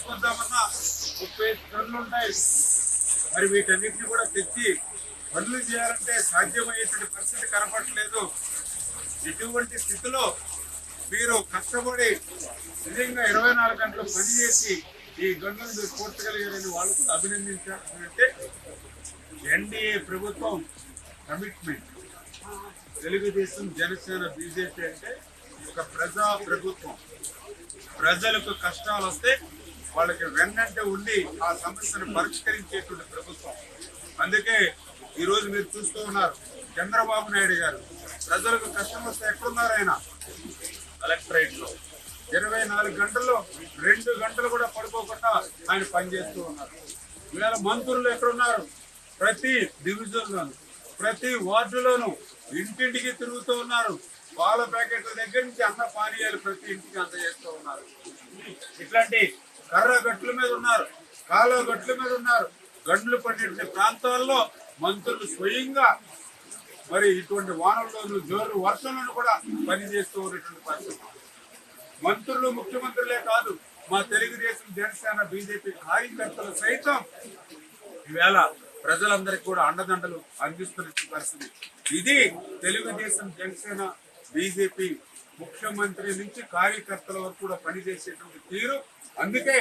తెద్దామన్నా ముప్పై ఐదు టన్నులు ఉంటాయి. మరి వీటన్నిటిని కూడా తెచ్చి పనులు చేయాలంటే సాధ్యమయ్యేటువంటి పరిస్థితి కనపడట్లేదు. ఇటువంటి స్థితిలో మీరు కష్టపడి నిజంగా ఇరవై నాలుగు గంటలు పనిచేసి ఈ గంటలు మీరు పూర్తగలిగారని వాళ్ళు కూడా అభినందించాలంటే ఎన్డీఏ ప్రభుత్వం కమిట్మెంట్. తెలుగుదేశం జనసేన బీజేపీ అంటే ఒక ప్రజా ప్రభుత్వం ప్రజలకు కష్టాలు వస్తే వాళ్ళకి వెన్నంటే ఉండి ఆ సమస్యను పరిష్కరించేటువంటి ప్రభుత్వం. అందుకే ఈ రోజు మీరు చూస్తూ ఉన్నారు చంద్రబాబు నాయుడు గారు. ప్రజలకు కష్టం వస్తే ఎక్కడున్నారు ఆయన? కలెక్టరేట్లో ఇరవై నాలుగు గంటల్లో రెండు గంటలు కూడా పడుకోకుండా ఆయన పనిచేస్తూ ఉన్నారు. ఇవాళ మంత్రులు ఎక్కడున్నారు? ప్రతి డివిజన్ లోను ప్రతి వార్డులోను ఇంటింటికి తిరుగుతూ ఉన్నారు. పాల ప్యాకెట్ల దగ్గర నుంచి అన్న పానీయాలు ప్రతి ఇంటికి అందజేస్తూ ఇట్లాంటి కర్ర గట్ల మీద ఉన్నారు కాలువ గట్ల మీద ఉన్నారు. గండ్లు పడిన ప్రాంతాల్లో మంత్రులు స్వయంగా మరి ఇటువంటి వానల్లోనూ జోరు వర్షంలోనూ కూడా పనిచేస్తూ ఉన్నటువంటి పరిస్థితి. మంత్రులు ముఖ్యమంత్రులే కాదు మా తెలుగుదేశం జనసేన బీజేపీ కార్యకర్తలు సైతం ఈవేళ ప్రజలందరికీ కూడా అండదండలు అందిస్తున్న పరిస్థితి. ఇది తెలుగుదేశం జనసేన బీజేపీ ముఖ్యమంత్రి నుంచి కార్యకర్తల వరకు కూడా పనిచేసేటువంటి తీరు. అందుకే